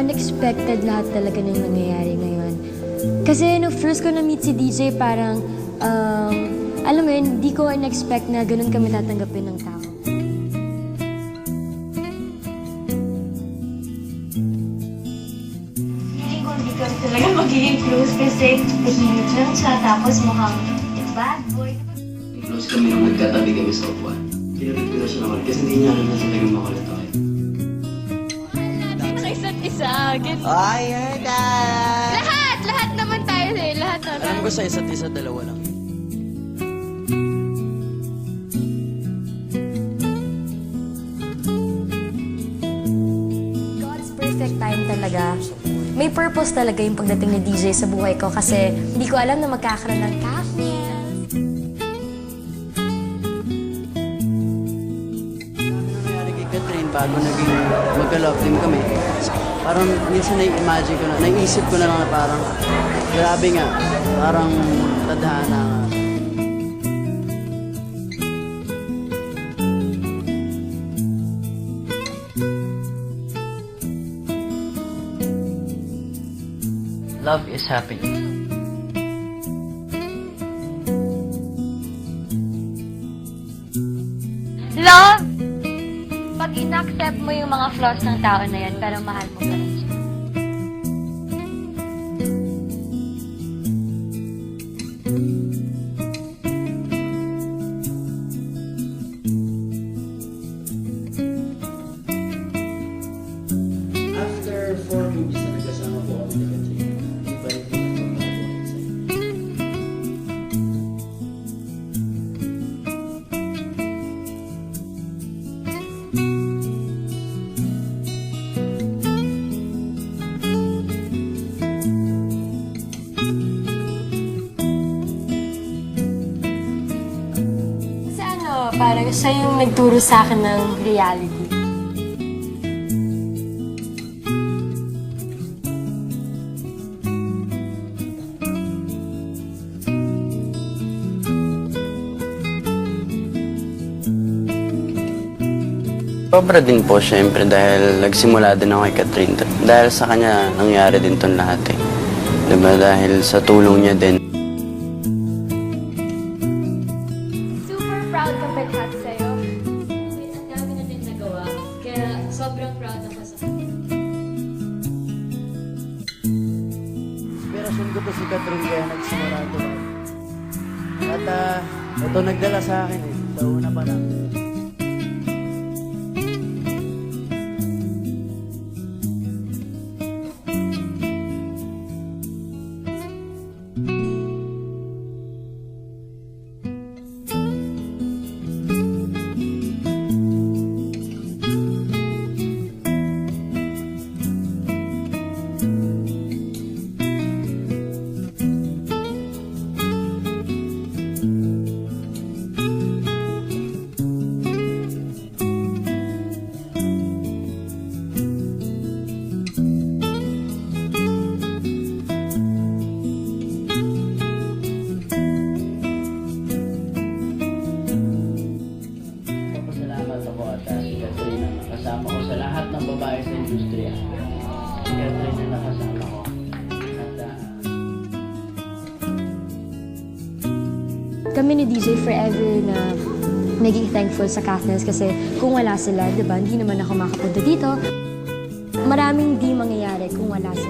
unexpected lahat talaga ng nangyayari ngayon. Kasi no, first ko na-meet si DJ, parang, um, alam mo yun, hindi ko in-expect na ganun kami tatanggapin ng tao. Feeling ko hindi kami talaga magiging close kasi tahimik lang siya tapos mukhang bad boy. Close kami nung nagkatabi kami sa upuan. Kinabit ko na siya naman kasi hindi niya alam na talagang makulit Ganun. I heard that! Lahat! Lahat naman tayo eh. Lahat na. Alam ko sa isa't isa, dalawa lang. God's perfect time talaga. May purpose talaga yung pagdating ni DJ sa buhay ko kasi hindi ko alam na magkakaroon ng castles. Bago naging magka-love team kami? Parang minsan na-imagine ko na, naisip ko na lang na parang, grabe nga, parang tadhana nga. Love is happiness. Mga flaws ng tao na yan, pero mahal mo pa rin parang siya yung nagturo sa akin ng reality. Sobra din po syempre dahil nagsimula din ako kay Catherine. Dahil sa kanya nangyari din tong lahat eh. Diba? Dahil sa tulong niya din. Pethat, sa'yo. Ang dami natin nagawa. Kaya sobrang proud ako sa Inspirasyon ko to si Catherine kaya nagsimula ito. At ah, ito nagdala sa akin eh. Sa una pa lang. Catherine na kasama ko sa lahat ng babae sa industriya. Si Catherine na nakasama ko. At ah, Kami ni DJ forever na naging thankful sa Castles kasi kung wala sila, di ba, hindi naman ako makapunta dito. Maraming di mangyayari kung wala sila.